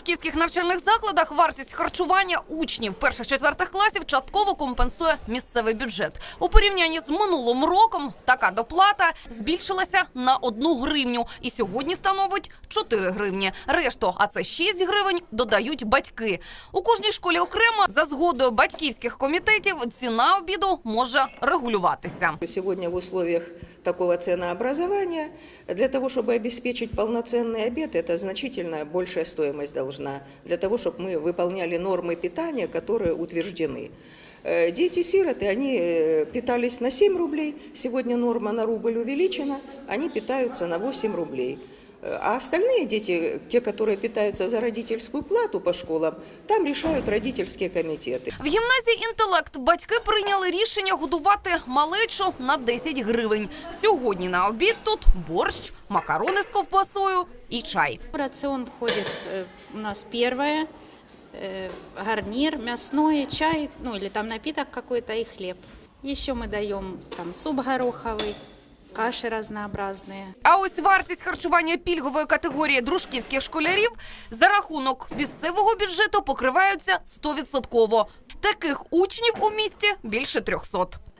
дружківських навчальних закладах вартість харчування учнів перших-четвертих класів частково компенсує місцевий бюджет. У порівнянні з минулим роком така доплата збільшилася на одну гривню і сьогодні становить 4 гривні. Решту, а це 6 гривень, додають батьки. У кожній школі окремо за згодою батьківських комітетів ціна обіду може регулюватися. Сегодня в условиях такого ценообразования для того, чтобы обеспечить полноценный обед, это значительно большая стоимость должна, для того, чтобы мы выполняли нормы питания, которые утверждены. Э, Дети-сироты, они э, питались на 7 рублей, сегодня норма на рубль увеличена, они питаются на 8 рублей. Э, А остальные дети, те, которые питаются за родительскую плату по школам, там решают родительские комитеты. В гімназії інтелект батьки прийняли рішення годувати малечу на 10 гривень. Сьогодні на обід тут борщ, макарони з ковбасою і чай. В рацион входит э, у нас первое, э, гарнир, мясное, чай, ну или там напиток какой-то и хлеб. Еще мы даем там суп гороховый, каши разнообразные. А ось вартість харчування пільгової категорії дружківських школярів за рахунок місцевого бюджету покриваються 100%. Таких учнів у місті більше 300.